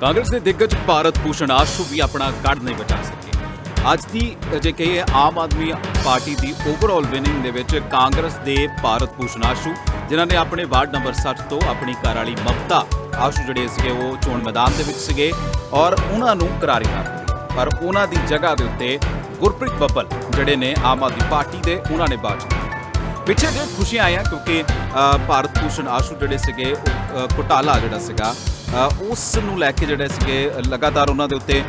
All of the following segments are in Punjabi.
ਕਾਂਗਰਸ ਦੇ ਦਿੱਗਜ ਭਾਰਤ ਭੂਸ਼ਣ ਆਸ਼ੂ ਵੀ ਆਪਣਾ ਕੱਢ ਨਹੀਂ ਬਚਾ ਸਕੇ। ਅੱਜ ਦੀ ਜੇ ਕਹੀਏ ਆਮ ਆਦਮੀ ਪਾਰਟੀ ਦੀ ਓਵਰਆਲ ਵਿਨਿੰਗ ਦੇ ਵਿੱਚ ਕਾਂਗਰਸ ਦੇ ਭਾਰਤ ਭੂਸ਼ਣ ਆਸ਼ੂ ਜਿਨ੍ਹਾਂ ਨੇ ਆਪਣੇ ਵਾਰਡ ਨੰਬਰ 60 ਤੋਂ ਆਪਣੀ ਘਰ ਵਾਲੀ ਮਮਤਾ ਆਸ਼ੂ ਜਿਹੜੇ ਸੀਗੇ ਉਹ ਚੋਣ ਮੈਦਾਨ ਦੇ ਵਿੱਚ ਸੀਗੇ ਔਰ ਉਹਨਾਂ ਨੂੰ ਕਰਾਰੀ ਹਾਰ ਪਰ ਉਹਨਾਂ ਦੀ ਜਗ੍ਹਾ ਦੇ ਉੱਤੇ ਗੁਰਪ੍ਰੀਤ ਬੱਬਲ ਜਿਹੜੇ ਨੇ ਆਮ ਆਦਮੀ ਪਾਰਟੀ ਦੇ ਉਹਨਾਂ ਨੇ ਬਾਜ ਪਿੱਛੇ ਜੇ ਖੁਸ਼ੀਆਂ ਆਈਆਂ ਕਿਉਂਕਿ ਭਾਰਤ ਭੂਸ਼ਣ ਆਸ਼ੂ ਜਿਹੜੇ ਸੀਗੇ ਉਹ, ਅ, ਘੁਟਾਲਾ ਜਿਹੜਾ ਸੀਗਾ ਉਸ ਨੂੰ ਲੈ ਕੇ ਜਿਹੜੇ ਸੀਗੇ ਲਗਾਤਾਰ ਉਹਨਾਂ ਦੇ ਉੱਤੇ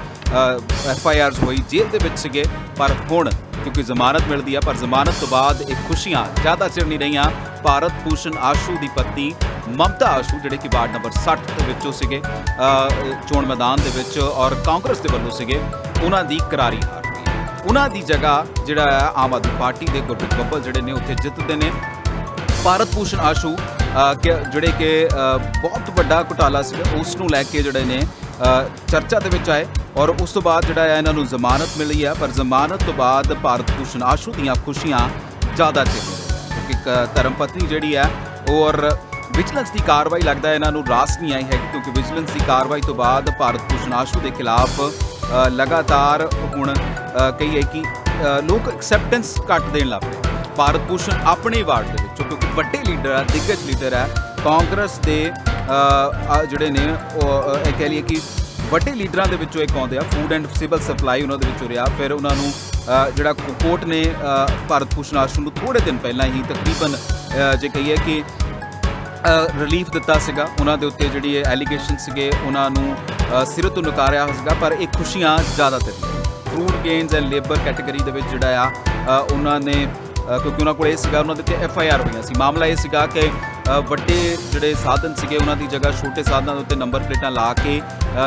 ਐਫ ਆਈ ਆਰਸ ਹੋਈ, ਜੇਲ੍ਹ ਦੇ ਵਿੱਚ ਸੀਗੇ। ਪਰ ਹੁਣ ਕਿਉਂਕਿ ਜ਼ਮਾਨਤ ਮਿਲਦੀ ਆ, ਪਰ ਜ਼ਮਾਨਤ ਤੋਂ ਬਾਅਦ ਇਹ ਖੁਸ਼ੀਆਂ ਜ਼ਿਆਦਾ ਚਿਰ ਨਹੀਂ ਰਹੀਆਂ। ਭਾਰਤ ਭੂਸ਼ਣ ਆਸ਼ੂ ਦੀ ਪਤਨੀ, ਮਮਤਾ ਆਸ਼ੂ, ਜਿਹੜੇ ਕਿ ਵਾਰਡ ਨੰਬਰ 60 ਦੇ ਵਿੱਚੋਂ ਸੀਗੇ ਚੋਣ ਮੈਦਾਨ ਦੇ ਵਿੱਚ ਔਰ ਕਾਂਗਰਸ ਦੇ ਵੱਲੋਂ ਸੀਗੇ, ਉਹਨਾਂ ਦੀ ਕਰਾਰੀ ਹਾਰ ਉਹਨਾਂ ਦੀ ਜਗ੍ਹਾ ਜਿਹੜਾ ਹੈ, ਆਮ ਆਦਮੀ ਪਾਰਟੀ ਦੇ ਗੁਰਪ੍ਰੀਤ ਬੱਬਲ ਜਿਹੜੇ ਨੇ, ਉੱਥੇ ਜਿੱਤਦੇ ਨੇ। ਭਾਰਤ ਭੂਸ਼ਣ ਆਸ਼ੂ ਕਿ ਜਿਹੜੇ ਕਿ ਬਹੁਤ ਵੱਡਾ ਘੁਟਾਲਾ ਸੀ ਉਸ ਨੂੰ ਲੈ ਕੇ ਜਿਹੜੇ ਨੇ ਚਰਚਾ ਦੇ ਵਿੱਚ ਆਏ ਔਰ ਉਸ ਤੋਂ ਬਾਅਦ ਜਿਹੜਾ ਹੈ, ਇਹਨਾਂ ਨੂੰ ਜ਼ਮਾਨਤ ਮਿਲੀ ਹੈ, ਪਰ ਜ਼ਮਾਨਤ ਤੋਂ ਬਾਅਦ ਭਾਰਤ ਭੂਸ਼ਣ ਆਸ਼ੂ ਦੀਆਂ ਖੁਸ਼ੀਆਂ ਜ਼ਿਆਦਾ ਚਿਰ ਕਿਉਂਕਿ ਇੱਕ ਜਿਹੜੀ ਹੈ ਔਰ ਵਿਜੀਲੈਂਸ ਦੀ ਕਾਰਵਾਈ ਲੱਗਦਾ ਇਹਨਾਂ ਨੂੰ ਰਾਸ ਨਹੀਂ ਆਈ ਹੈ ਕਿਉਂਕਿ ਵਿਜੀਲੈਂਸ ਦੀ ਕਾਰਵਾਈ ਤੋਂ ਬਾਅਦ ਭਾਰਤ ਭੂਸ਼ਣ ਆਸ਼ੂ ਦੇ ਖਿਲਾਫ ਲਗਾਤਾਰ ਹੁਣ ਕਹੀਏ ਕਿ ਲੋਕ ਐਕਸੈਪਟੈਂਸ ਘੱਟ ਦੇਣ ਲੱਗ ਪਏ। ਭਾਰਤ ਭੂਸ਼ਣ ਆਪਣੇ ਵਾਰਡ ਦੇ ਵਿੱਚ ਕਿਉਂਕਿ ਵੱਡੇ ਲੀਡਰ ਹੈ ਦਿੱਗਜ ਲੀਡਰ ਹੈ ਕਾਂਗਰਸ ਦੇ ਜਿਹੜੇ ਨੇ ਉਹ, ਇਹ ਕਹਿ ਲਈਏ ਕਿ ਵੱਡੇ ਲੀਡਰਾਂ ਦੇ ਵਿੱਚੋਂ ਇੱਕ ਆਉਂਦੇ ਆ ਫੂਡ ਐਂਡ ਸਿਵਲ ਸਪਲਾਈ ਉਹਨਾਂ ਦੇ ਵਿੱਚੋਂ ਰਿਹਾ। ਫਿਰ ਉਹਨਾਂ ਨੂੰ ਜਿਹੜਾ ਕੋ- ਕੋਰਟ ਨੇ ਭਾਰਤ ਭੂਸ਼ਣ ਆਸ਼ਰਮ ਨੂੰ ਥੋੜੇ ਦਿਨ ਪਹਿਲਾਂ ਹੀ ਤਕਰੀਬਨ ਜੇ ਕਹੀਏ ਕਿ ਰਿਲੀਫ ਦਿੱਤਾ ਸੀਗਾ। ਉਹਨਾਂ ਦੇ ਉੱਤੇ ਜਿਹੜੀ ਇਹ ਐਲੀਗੇਸ਼ਨ ਸੀਗੇ ਉਹਨਾਂ ਨੂੰ ਅ, ਸਿਰ ਤੋਂ ਨਕਾਰਿਆ ਸੀਗਾ ਪਰ ਇਹ ਖੁਸ਼ੀਆਂ ਜ਼ਿਆਦਾਤਰ fruit grains and labour category ਦੇ ਵਿੱਚ ਜਿਹੜਾ ਆ ਉਹਨਾਂ ਨੇ ਕਿਉਂਕਿ ਉਹਨਾਂ ਕੋਲ ਇਹ ਸੀਗਾ, ਉਹਨਾਂ ਦੇ ਤੇ ਐਫ ਆਈ ਆਰ ਹੋਈਆਂ ਸੀ। ਮਾਮਲਾ ਇਹ ਸੀਗਾ ਕਿ ਵੱਡੇ ਜਿਹੜੇ ਸਾਧਨ ਸੀਗੇ, ਉਹਨਾਂ ਦੀ ਜਗ੍ਹਾ ਛੋਟੇ ਸਾਧਨਾਂ ਦੇ ਉੱਤੇ ਨੰਬਰ ਪਲੇਟਾਂ ਲਾ ਕੇ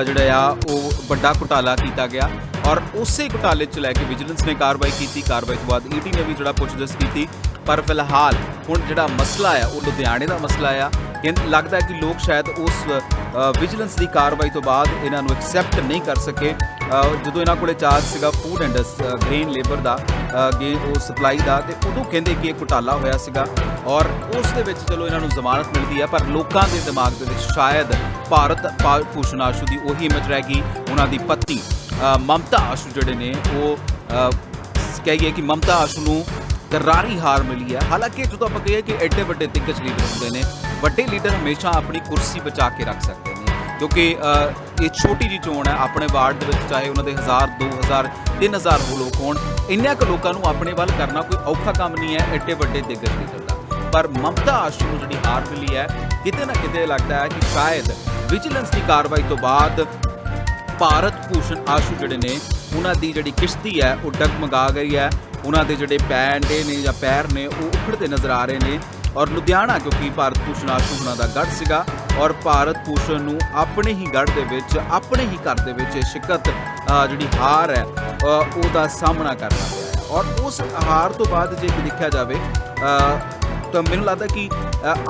ਜਿਹੜਾ ਆ, ਉਹ ਵੱਡਾ ਘੁਟਾਲਾ ਕੀਤਾ ਗਿਆ। ਔਰ ਉਸੇ ਘੁਟਾਲੇ 'ਚ ਲੈ ਕੇ ਵਿਜੀਲੈਂਸ ਨੇ ਕਾਰਵਾਈ ਕੀਤੀ। ਕਾਰਵਾਈ ਤੋਂ ਬਾਅਦ ਈਡੀ ਨੇ ਵੀ ਜਿਹੜਾ ਪੁੱਛਗਿੱਛ ਕੀਤੀ। ਪਰ ਫਿਲਹਾਲ ਹੁਣ ਜਿਹੜਾ ਮਸਲਾ ਆ, ਉਹ ਲੁਧਿਆਣੇ ਦਾ ਮਸਲਾ ਆ। ਕਿ ਲੱਗਦਾ ਕਿ ਲੋਕ ਸ਼ਾਇਦ ਉਸ ਵਿਜੀਲੈਂਸ ਦੀ ਕਾਰਵਾਈ ਤੋਂ ਬਾਅਦ ਇਹਨਾਂ ਨੂੰ ਐਕਸੈਪਟ ਨਹੀਂ ਕਰ ਸਕੇ। ਜਦੋਂ ਇਹਨਾਂ ਕੋਲੇ ਚਾਰਜ ਸੀਗਾ ਫੂਡ ਐਂਡ ਗ੍ਰੇਨ ਲੇਬਰ ਦਾ ਗੇ ਉਹ ਸਪਲਾਈ ਦਾ ਤੇ ਉਦੋਂ ਕਹਿੰਦੇ ਕਿ ਇਹ ਘੁਟਾਲਾ ਹੋਇਆ ਸੀਗਾ ਔਰ ਉਸ ਦੇ ਵਿੱਚ ਚਲੋ ਇਹਨਾਂ ਨੂੰ ਜ਼ਮਾਨਤ ਮਿਲਦੀ ਹੈ ਪਰ ਲੋਕਾਂ ਦੇ ਦਿਮਾਗ ਦੇ ਵਿੱਚ ਸ਼ਾਇਦ ਭਾਰਤ ਭਾ- ਭੂਸ਼ਣ ਆਸ਼ੂ ਦੀ ਉਹੀ ਇਮੇਜ ਰਹਿ ਗਈ ਉਹਨਾਂ ਦੀ ਪਤਨੀ ਮਮਤਾ ਆਸ਼ੂ ਜਿਹੜੇ ਨੇ ਉਹ ਅ, ਕਹੀਏ ਕਿ ਮਮਤਾ ਆਸ਼ੂ ਨੂੰ ਕਰਾਰੀ ਹਾਰ ਮਿਲੀ ਹੈ। ਹਾਲਾਂਕਿ ਜਦੋਂ ਆਪਾਂ ਕਹੀਏ ਕਿ ਐਡੇ ਵੱਡੇ ਦਿੱਗਜ ਲੀਡਰ ਹੁੰਦੇ ਨੇ ਵੱਡੇ ਲੀਡਰ ਹਮੇਸ਼ਾ ਆਪਣੀ ਕੁਰਸੀ ਬਚਾ ਕੇ ਰੱਖ ਸਕਦੇ ਕਿਉਂਕਿ ਇਹ ਛੋਟੀ ਜੀ ਚੋਣ ਹੈ, ਆਪਣੇ ਵਾਰਡ ਦੇ ਵਿੱਚ ਚਾਹੇ ਉਹਨਾਂ ਦੇ 1000 2000 3000 ਹੋ ਲੋਕ ਹੋਣ, ਇੰਨਿਆਂ ਕੁ ਲੋਕਾਂ ਨੂੰ ਆਪਣੇ ਵੱਲ ਕਰਨਾ ਕੋਈ ਔਖਾ ਕੰਮ ਨਹੀਂ ਹੈ, ਐਡੇ ਵੱਡੇ ਦਿੱਗਜ ਦੀ ਗੱਲ ਪਰ ਮਮਤਾ ਆਸ਼ੂ ਨੂੰ ਜਿਹੜੀ ਹਾਰ ਮਿਲੀ ਹੈ, ਕਿਤੇ ਨਾ ਕਿਤੇ ਲੱਗਦਾ ਹੈ ਕਿ ਸ਼ਾਇਦ ਵਿਜੀਲੈਂਸ ਦੀ ਕਾਰਵਾਈ ਤੋਂ ਬਾਅਦ ਭਾਰਤ ਭੂਸ਼ਣ ਆਸ਼ੂ ਜਿਹੜੇ ਨੇ, ਉਹਨਾਂ ਦੀ ਜਿਹੜੀ ਕਿਸ਼ਤੀ ਹੈ, ਉਹ ਡਗਮਗਾ ਗਈ ਹੈ। ਉਹਨਾਂ ਦੇ ਜਿਹੜੇ ਪੈਂਡੇ ਨੇ ਜਾਂ ਪੈਰ ਨੇ, ਉਹ ਉਖੜਦੇ ਨਜ਼ਰ ਆ ਰਹੇ ਨੇ। ਔਰ ਲੁਧਿਆਣਾ, ਕਿਉਂਕਿ ਭਾਰਤ ਭੂਸ਼ਣ ਆਸ਼ੂ ਉਹਨਾਂ ਦਾ ਗੜ ਸੀਗਾ ਔਰ ਭਾਰਤ ਭੂਸ਼ਣ ਨੂੰ ਆਪਣੇ ਹੀ ਗੜ ਦੇ ਵਿੱਚ, ਆਪਣੇ ਹੀ ਘਰ ਦੇ ਵਿੱਚ ਇਹ ਸ਼ਿਕਤ ਜਿਹੜੀ ਹਾਰ ਹੈ ਉਹਦਾ ਸਾਹਮਣਾ ਕਰਨਾ ਪਿਆ ਔਰ ਉਸ ਹਾਰ ਤੋਂ ਬਾਅਦ ਜੇ ਦੇਖਿਆ ਜਾਵੇ ਤਾਂ ਮੈਨੂੰ ਲੱਗਦਾ ਕਿ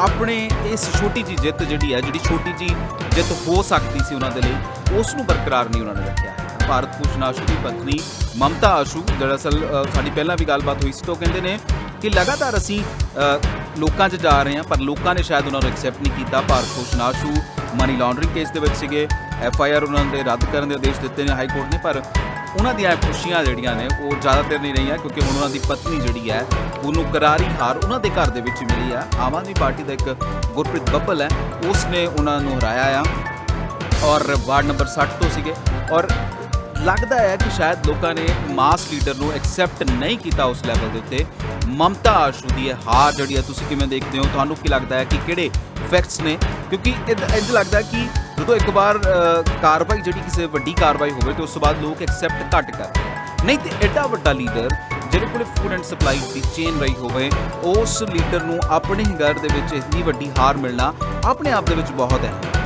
ਆਪਣੇ ਇਸ ਛੋਟੀ ਜੀ ਜਿੱਤ ਜਿਹੜੀ ਹੈ, ਜਿਹੜੀ ਛੋਟੀ ਜੀ ਜਿੱਤ ਹੋ ਸਕਦੀ ਸੀ ਉਹਨਾਂ ਦੇ ਲਈ, ਉਸ ਨੂੰ ਬਰਕਰਾਰ ਨਹੀਂ ਉਹਨਾਂ ਨੇ ਰੱਖਿਆ। ਭਾਰਤ ਭੂਸ਼ਣ ਆਸ਼ੂ ਦੀ ਪਤਨੀ ਮਮਤਾ ਆਸ਼ੂ, ਦਰਅਸਲ ਸਾਡੀ ਪਹਿਲਾਂ ਵੀ ਗੱਲਬਾਤ ਹੋਈ ਸੀ, ਤਾਂ ਉਹ ਕਹਿੰਦੇ ਨੇ ਕਿ ਲਗਾਤਾਰ ਅਸੀਂ ਲੋਕਾਂ 'ਚ ਜਾ ਰਹੇ ਹਾਂ, ਪਰ ਲੋਕਾਂ ਨੇ ਸ਼ਾਇਦ ਉਹਨਾਂ ਨੂੰ ਐਕਸੈਪਟ ਨਹੀਂ ਕੀਤਾ। Bharat Bhushan Ashu money laundering case ਦੇ ਵਿੱਚ ਸੀਗੇ। ਐਫ ਆਈ ਆਰ ਉਹਨਾਂ ਦੇ ਰੱਦ ਕਰਨ ਦੇ ਆਦੇਸ਼ ਦਿੱਤੇ ਨੇ ਹਾਈ ਕੋਰਟ ਨੇ, ਪਰ ਉਹਨਾਂ ਦੀਆਂ ਖੁਸ਼ੀਆਂ ਜਿਹੜੀਆਂ ਨੇ, ਉਹ ਜ਼ਿਆਦਾਤਰ ਨਹੀਂ ਰਹੀਆਂ, ਕਿਉਂਕਿ ਹੁਣ ਉਹਨਾਂ ਦੀ ਪਤਨੀ ਜਿਹੜੀ ਹੈ, ਉਹਨੂੰ ਕਰਾਰੀ ਹਾਰ ਉਹਨਾਂ ਦੇ ਘਰ ਦੇ ਵਿੱਚ ਮਿਲੀ ਆ ਆਮ ਆਦਮੀ ਪਾਰਟੀ ਦਾ ਇੱਕ ਗੁਰਪ੍ਰੀਤ ਬੱਬਲ ਹੈ ਉਸ ਨੇ ਉਹਨਾਂ ਨੂੰ ਹਰਾਇਆ ਆ। ਔਰ ਵਾਰਡ ਨੰਬਰ 60 ਤੋਂ ਸੀਗੇ। ਔਰ ਲੱਗਦਾ ਹੈ ਕਿ ਸ਼ਾਇਦ ਲੋਕਾਂ ਨੇ ਮਾਸ ਲੀਡਰ ਨੂੰ ਐਕਸੈਪਟ ਨਹੀਂ ਕੀਤਾ ਉਸ ਲੈਵਲ ਦੇ ਉੱਤੇ। ਮਮਤਾ ਆਸ਼ੂ ਦੀ ਇਹ ਹਾਰ ਜਿਹੜੀ ਹੈ ਤੁਸੀਂ ਕਿਵੇਂ ਦੇਖਦੇ ਹੋ? ਤੁਹਾਨੂੰ ਕੀ ਲੱਗਦਾ ਹੈ ਕਿ ਕਿਹੜੇ ਫੈਕਟਸ ਨੇ? ਕਿਉਂਕਿ ਇੰਜ ਇੰਜ ਲੱਗਦਾ ਕਿ ਜਦੋਂ ਇੱਕ ਵਾਰ ਕਾਰਵਾਈ ਜਿਹੜੀ ਕਿਸੇ ਵੱਡੀ ਕਾਰਵਾਈ ਹੋਵੇ ਤੇ ਉਸ ਤੋਂ ਬਾਅਦ ਲੋਕ ਐਕਸੈਪਟ ਘੱਟ ਕਰਦੇ ਨਹੀਂ ਤੇ ਐਡਾ ਵੱਡਾ ਲੀਡਰ ਜਿਹੜੇ ਕੋਲੇ ਫੂਡ ਐਂਡ ਸਪਲਾਈ ਦੀ ਚੇਨ ਰਹੀ ਹੋਵੇ, ਉਸ ਲੀਡਰ ਨੂੰ ਆਪਣੇ ਹੀ ਘਰ ਦੇ ਵਿੱਚ ਇੰਨੀ ਵੱਡੀ ਹਾਰ ਮਿਲਣਾ ਆਪਣੇ ਆਪ ਦੇ ਵਿੱਚ ਬਹੁਤ ਹੈ।